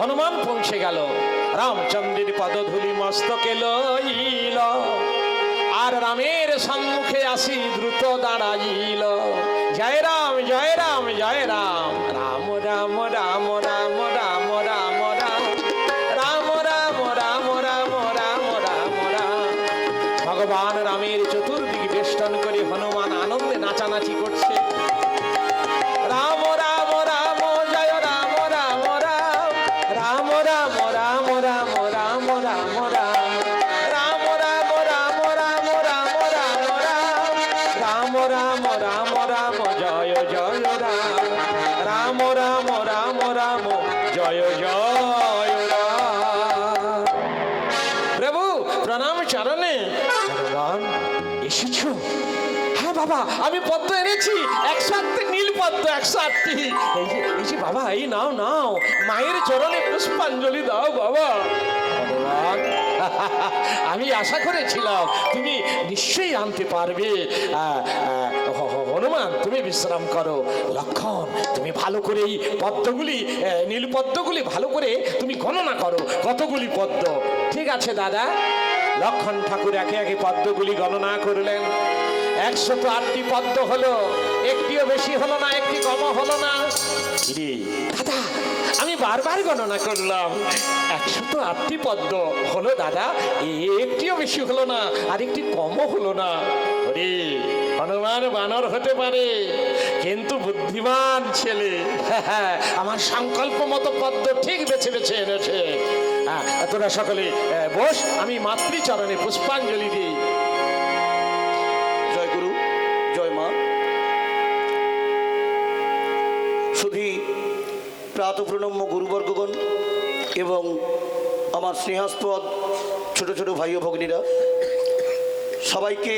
হনুমান পৌঁছে গেল রামচন্দ্রের পদধূলি মস্তকে লইল আর রামের সম্মুখে আসি দ্রুত দাঁড়াইল জয় রাম জয় রাম জয় রাম রাম রাম রাম রাম রাম রাম রাম রাম রাম রাম রাম রাম রাম রাম ভগবান রামের চতুর্দিকে বেষ্টন করে হনুমান আনন্দে নাচানাচি করছে রাম রাম রাম জয় জয়, রাম। রাম রাম রাম রাম, জয় জয়, রাম। প্রভু, প্রণাম চরণে। ভগবান, এসেছ? হ্যাঁ বাবা, আমি পদ্ম এনেছি। একশো আটটি নীল পদ্ম, একশো আটটি। এই যে এই যে, বাবা, এই নাও নাও। মায়ের চরণে পুষ্পাঞ্জলি দাও, বাবা। ভগবান আমি আশা করেছিলাম তুমি নিশ্চয়ই আনতে পারবে। হনুমান তুমি বিশ্রাম করো। লক্ষণ তুমি ভালো করে এই পদ্মগুলি আহ, নীল পদ্মগুলি ভালো করে তুমি গণনা করো কতগুলি পদ্ম। ঠিক আছে দাদা? লক্ষণ ঠাকুর একে একে পদ্মগুলি গণনা করলেন। একশত আটটি পদ্ম হলো একটিও বেশি হলো না একটি কম হলো না। দাদা আমি বারবার গণনা করলাম। একশত আটটি পদ্ম। হলো দাদা একটিও বেশি হলো না আর একটি কমও হলো না। রে হনুমান বানর হতে পারে, কিন্তু বুদ্ধিমান ছেলে। আমার সংকল্প মতো পদ্ম ঠিক বেছে বেছে এনেছে। তোরা সকলে বস, আমি মাতৃচরণে পুষ্পাঞ্জলি দিই। জয় গুরু, জয় মা। শুধু প্রাত প্রণম্য গুরুবর্গগণ এবং আমার স্নেহাস্পদ ছোট ছোট ভাই ও ভগ্নীরা সবাইকে